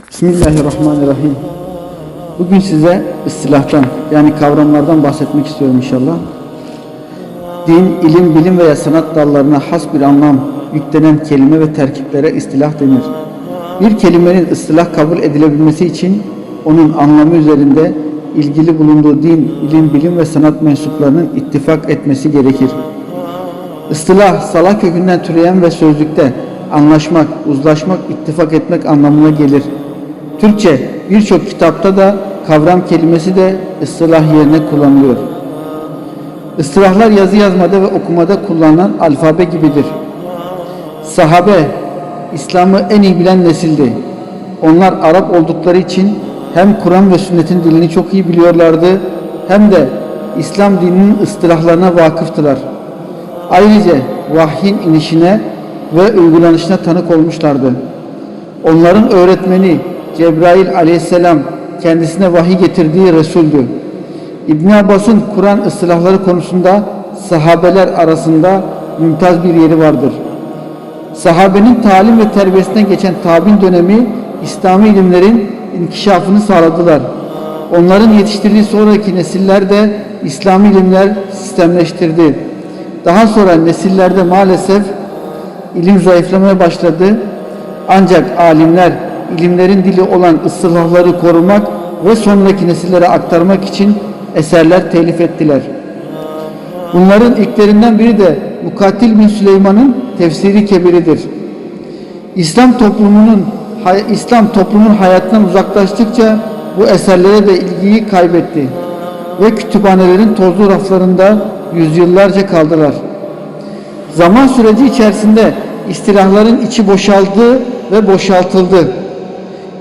Bismillahirrahmanirrahim. Bugün size istilahtan yani kavramlardan bahsetmek istiyorum inşallah. Din, ilim, bilim veya sanat dallarına has bir anlam yüklenen kelime ve terkiplere istilah denir. Bir kelimenin istilah kabul edilebilmesi için onun anlamı üzerinde ilgili bulunduğu din, ilim, bilim ve sanat mensuplarının ittifak etmesi gerekir. Istilah, salak kökünden türeyen ve sözlükte anlaşmak, uzlaşmak, ittifak etmek anlamına gelir. Türkçe birçok kitapta da kavram kelimesi de ıstılah yerine kullanılıyor. Istılahlar yazı yazmada ve okumada kullanılan alfabe gibidir. Sahabe, İslam'ı en iyi bilen nesildi. Onlar Arap oldukları için hem Kur'an ve sünnetin dilini çok iyi biliyorlardı hem de İslam dininin ıstılahlarına vakıftılar. Ayrıca vahyin inişine ve uygulanışına tanık olmuşlardı. Onların öğretmeni Cebrail aleyhisselam kendisine vahiy getirdiği Resul'dü. İbn Abbas'ın Kur'an ıslahları konusunda sahabeler arasında mümtaz bir yeri vardır. Sahabenin talim ve terbiyesinden geçen tabin dönemi İslami ilimlerin inkişafını sağladılar. Onların yetiştirdiği sonraki nesiller de İslami ilimler sistemleştirdi. Daha sonra nesillerde maalesef ilim zayıflamaya başladı. Ancak alimler ilimlerin dili olan ıslahları korumak ve sonraki nesillere aktarmak için eserler telif ettiler. Bunların ilklerinden biri de Mukatil bin Süleyman'ın tefsiri kebiridir. İslam toplumunun İslam toplumun hayatından uzaklaştıkça bu eserlere de ilgiyi kaybetti ve kütüphanelerin tozlu raflarında yüzyıllarca kaldılar. Zaman süreci içerisinde istilahların içi boşaldı ve boşaltıldı.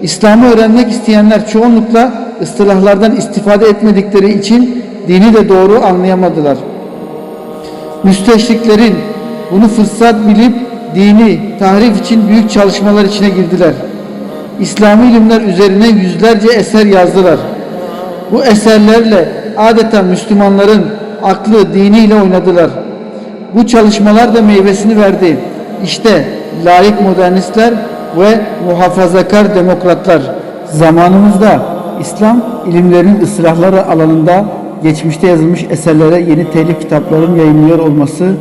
İslam'ı öğrenmek isteyenler çoğunlukla ıstılahlardan istifade etmedikleri için dini de doğru anlayamadılar. Müsteşriklerin bunu fırsat bilip dini tahrif için büyük çalışmalar içine girdiler. İslami ilimler üzerine yüzlerce eser yazdılar. Bu eserlerle adeta Müslümanların aklı diniyle oynadılar. Bu çalışmalar da meyvesini verdi. İşte layık modernistler ve muhafazakar demokratlar zamanımızda İslam ilimlerinin ıslahları alanında geçmişte yazılmış eserlere yeni telif kitapların yayınlıyor olması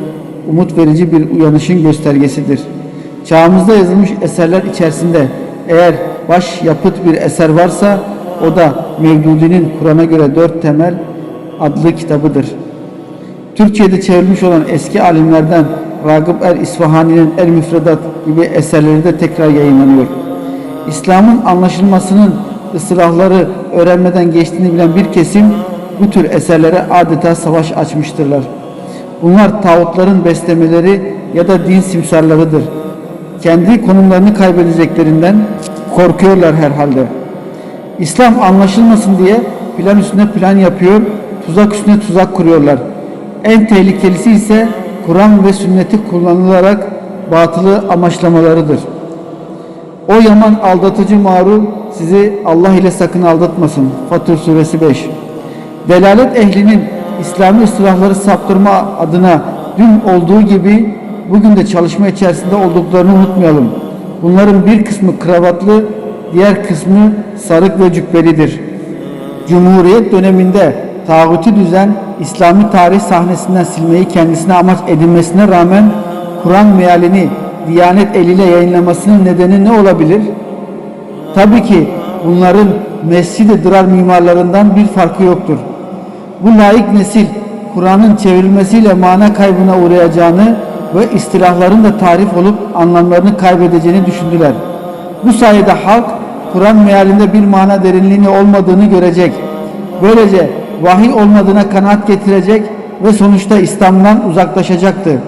umut verici bir uyanışın göstergesidir. Çağımızda yazılmış eserler içerisinde eğer baş yapıt bir eser varsa o da Mevdudi'nin Kur'an'a göre dört temel adlı kitabıdır. Türkiye'de çevrilmiş olan eski alimlerden Ragıp Er İsfahani'nin El Müfredat gibi eserleri de tekrar yayınlanıyor. İslam'ın anlaşılmasının ıslahları öğrenmeden geçtiğini bilen bir kesim bu tür eserlere adeta savaş açmıştırlar. Bunlar tağutların beslemeleri ya da din simsarlarıdır. Kendi konumlarını kaybedeceklerinden korkuyorlar herhalde. İslam anlaşılmasın diye plan üstüne plan yapıyor, tuzak üstüne tuzak kuruyorlar. En tehlikelisi ise Kur'an ve sünneti kullanılarak batılı amaçlamalarıdır. O yaman aldatıcı mağrur sizi Allah ile sakın aldatmasın. Fatır suresi 5. Delalet ehlinin İslami ıslahları saptırma adına dün olduğu gibi bugün de çalışma içerisinde olduklarını unutmayalım. Bunların bir kısmı kravatlı, diğer kısmı sarık ve cübbelidir. Cumhuriyet döneminde tağuti düzen İslami tarih sahnesinden silmeyi kendisine amaç edinmesine rağmen Kur'an mealini Diyanet eliyle yayınlamasının nedeni ne olabilir? Tabii ki bunların Mescid-i Dırar mimarlarından bir farkı yoktur. Bu layık nesil Kur'an'ın çevrilmesiyle mana kaybına uğrayacağını ve istilahların da tarif olup anlamlarını kaybedeceğini düşündüler. Bu sayede halk Kur'an mealinde bir mana derinliğini olmadığını görecek. Böylece vahiy olmadığına kanaat getirecek ve sonuçta İslam'dan uzaklaşacaktı.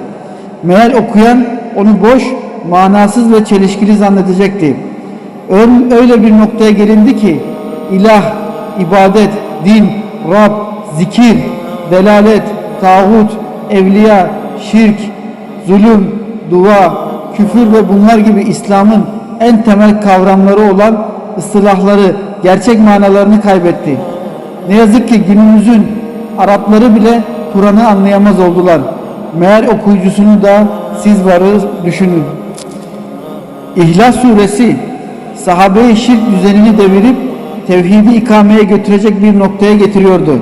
Meal okuyan onu boş, manasız ve çelişkili zannedecekti. Öyle bir noktaya gelindi ki ilah, ibadet, din, Rab, zikir, delalet, tağut, evliya, şirk, zulüm, dua, küfür ve bunlar gibi İslam'ın en temel kavramları olan ıstılahları, gerçek manalarını kaybetti. Ne yazık ki günümüzün Arapları bile Kur'an'ı anlayamaz oldular. Meğer okuyucusunu da siz varı düşünün. İhlas suresi sahabeyi şirk düzenini devirip tevhidi ikameye götürecek bir noktaya getiriyordu.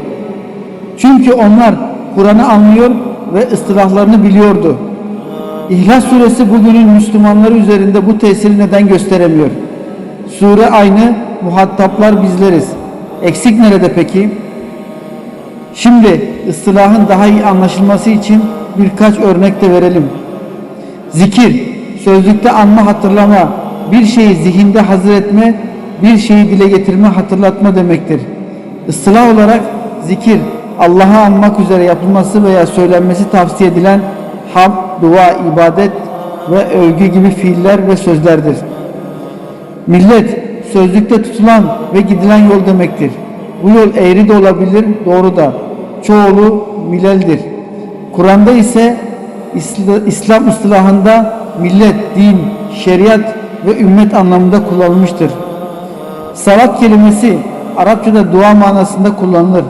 Çünkü onlar Kur'an'ı anlıyor ve ıstılahlarını biliyordu. İhlas suresi bugünün Müslümanları üzerinde bu tesiri neden gösteremiyor? Sure aynı, muhataplar bizleriz. Eksik nerede peki? Şimdi ıstılahın daha iyi anlaşılması için birkaç örnek de verelim. Zikir, sözlükte anma hatırlama, bir şeyi zihinde hazır etme, bir şeyi dile getirme hatırlatma demektir. Istılah olarak zikir, Allah'ı anmak üzere yapılması veya söylenmesi tavsiye edilen ham, dua, ibadet ve övgü gibi fiiller ve sözlerdir. Millet sözlükte tutulan ve gidilen yol demektir. Bu yol eğri de olabilir, doğru da. Çoğulu mileldir. Kur'an'da ise İsla- İslam ıstılahında millet, din, şeriat ve ümmet anlamında kullanılmıştır. Salat kelimesi Arapçada dua manasında kullanılır.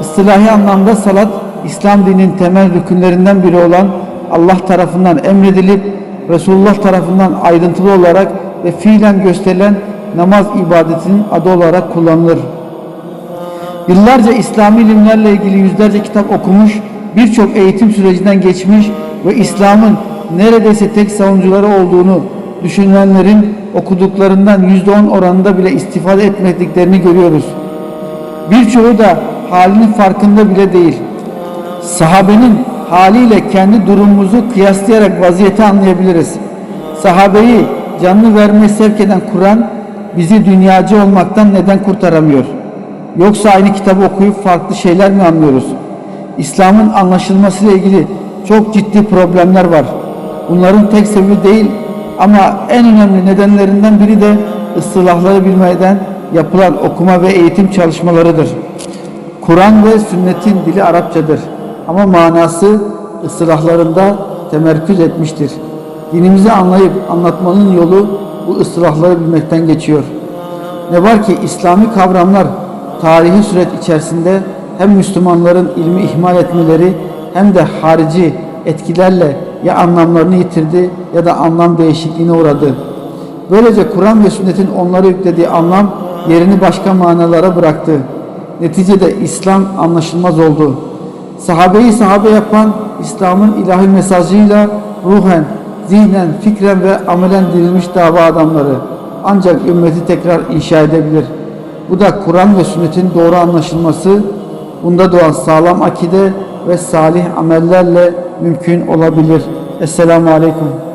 İstilahi anlamda salat, İslam dininin temel rükünlerinden biri olan Allah tarafından emredilip Resulullah tarafından ayrıntılı olarak ve fiilen gösterilen namaz ibadetinin adı olarak kullanılır. Yıllarca İslami ilimlerle ilgili yüzlerce kitap okumuş, birçok eğitim sürecinden geçmiş ve İslam'ın neredeyse tek savunucuları olduğunu düşünenlerin okuduklarından %10 oranında bile istifade etmediklerini görüyoruz. Birçoğu da halinin farkında bile değil. Sahabenin haliyle kendi durumumuzu kıyaslayarak vaziyeti anlayabiliriz. Sahabeyi canlı vermeye sevk eden Kur'an bizi dünyacı olmaktan neden kurtaramıyor? Yoksa aynı kitabı okuyup farklı şeyler mi anlıyoruz? İslam'ın anlaşılmasıyla ilgili çok ciddi problemler var. Bunların tek sebebi değil ama en önemli nedenlerinden biri de ıstılahları bilmeden yapılan okuma ve eğitim çalışmalarıdır. Kur'an ve sünnetin dili Arapçadır ama manası ıstılahlarında temerküz etmiştir. Dinimizi anlayıp anlatmanın yolu bu ıstılahları bilmekten geçiyor. Ne var ki İslami kavramlar tarihi süreç içerisinde hem Müslümanların ilmi ihmal etmeleri hem de harici etkilerle ya anlamlarını yitirdi ya da anlam değişikliğine uğradı. Böylece Kur'an ve sünnetin onlara yüklediği anlam yerini başka manalara bıraktı. Neticede İslam anlaşılmaz oldu. Sahabeyi sahabe yapan İslam'ın ilahi mesajıyla ruhen, zihnen, fikren ve amelen dirilmiş dava adamları ancak ümmeti tekrar inşa edebilir. Bu da Kur'an ve sünnetin doğru anlaşılması, bunda doğan sağlam akide ve salih amellerle mümkün olabilir. Esselamu Aleyküm.